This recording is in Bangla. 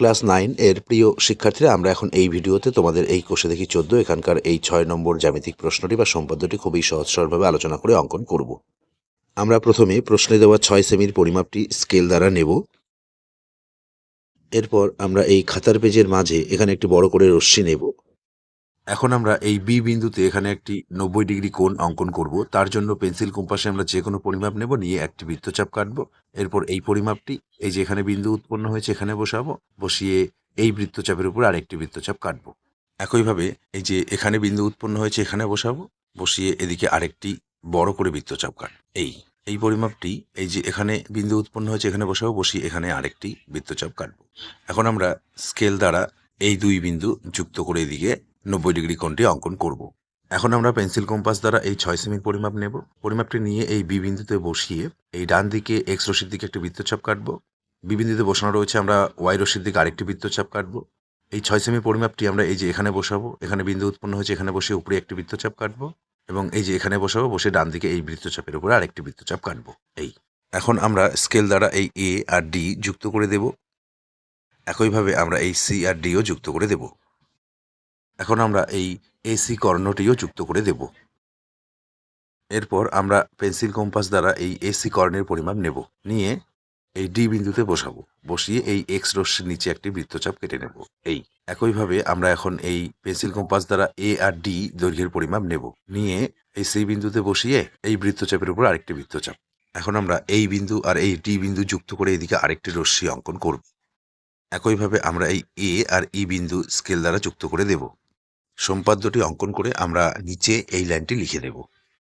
ক্লাস নাইন এর প্রিয় শিক্ষার্থীরা, আমরা এখন এই ভিডিওতে তোমাদের এই কোষে দেখি চোদ্দ, এখানকার এই ছয় নম্বর জ্যামিতিক প্রশ্নটি বা সম্পাদ্যটি খুবই সহজ সরলভাবে আলোচনা করে অঙ্কন করব। আমরা প্রথমে প্রশ্নে দেওয়া ছয় সেমির পরিমাপটি স্কেল দ্বারা নেব। এরপর আমরা এই খাতার পেজের মাঝে এখানে একটি বড় করে রশ্মি নেব। এখন আমরা এই বি বিন্দুতে এখানে একটি নব্বই ডিগ্রি কোণ অঙ্কন করব। তার জন্য পেন্সিল কম্পাসে আমরা যে কোনো পরিমাপ নেব, নিয়ে একটি বৃত্তচাপ কাটব। এরপর এই পরিমাপটি, এই যে এখানে বিন্দু উৎপন্ন হয়েছে, এখানে বসাবো। বসিয়ে এই বৃত্তচাপের উপর আরেকটি বৃত্তচাপ কাটবো। একইভাবে এই যে এখানে বিন্দু উৎপন্ন হয়েছে, এখানে বসাবো। বসিয়ে এদিকে আরেকটি বড় করে বৃত্তচাপ কাট। এই এই পরিমাপটি, এই যে এখানে বিন্দু উৎপন্ন হয়েছে, এখানে বসাবো। বসিয়ে এখানে আরেকটি বৃত্তচাপ কাটবো। এখন আমরা স্কেল দ্বারা এই দুই বিন্দু যুক্ত করে এদিকে নব্বই ডিগ্রি কোণটি অঙ্কন করব। এখন আমরা পেন্সিল কম্পাস দ্বারা এই ছয় সেমির পরিমাপ নেব। পরিমাপটি নিয়ে এই বি বিন্দুতে বসিয়ে এই ডান দিকে এক্স রশির দিকে একটি বৃত্তচাপ কাটবো। বি বিন্দুতে বসানো রয়েছে আমরা ওয়াই রশির দিকে আরেকটি বৃত্তচাপ কাটবো। এই ছয় সেমি পরিমাপটি আমরা এই যে এখানে বসাবো, এখানে বিন্দু উৎপন্ন হয়েছে, এখানে বসে উপরে একটি বৃত্তচাপ কাটবো এবং এই যে এখানে বসাবো বসে ডান দিকে এই বৃত্তচাপের উপরে আরেকটি বৃত্তচাপ কাটবো। এই। এখন আমরা স্কেল দ্বারা এই এ আর ডি যুক্ত করে দেব। একইভাবে আমরা এই সি আর ডিও যুক্ত করে দেব। এখন আমরা এই এসি কর্ণটিও যুক্ত করে দেব। এরপর আমরা পেন্সিল কম্পাস দ্বারা এই এসি কর্ণের পরিমাপ নেব। নিয়ে এই ডি বিন্দুতে বসাবো। বসিয়ে এই এক্স রশ্মির নিচে একটি বৃত্তচাপ কেটে নেব। এই একইভাবে আমরা এখন এই পেন্সিল কম্পাস দ্বারা এ আর ডি দৈর্ঘ্যের পরিমাপ নেব। নিয়ে এই সি বিন্দুতে বসিয়ে এই বৃত্তচাপের উপর আরেকটি বৃত্তচাপ। এখন আমরা এই বিন্দু আর এই ডি বিন্দু যুক্ত করে এদিকে আরেকটি রশ্মি অঙ্কন করব। একইভাবে আমরা এই এ আর ই বিন্দু স্কেল দ্বারা যুক্ত করে দেব। সম্পাদ্যটি অঙ্কন করে আমরা নিচে এই লাইনটি লিখে দেব।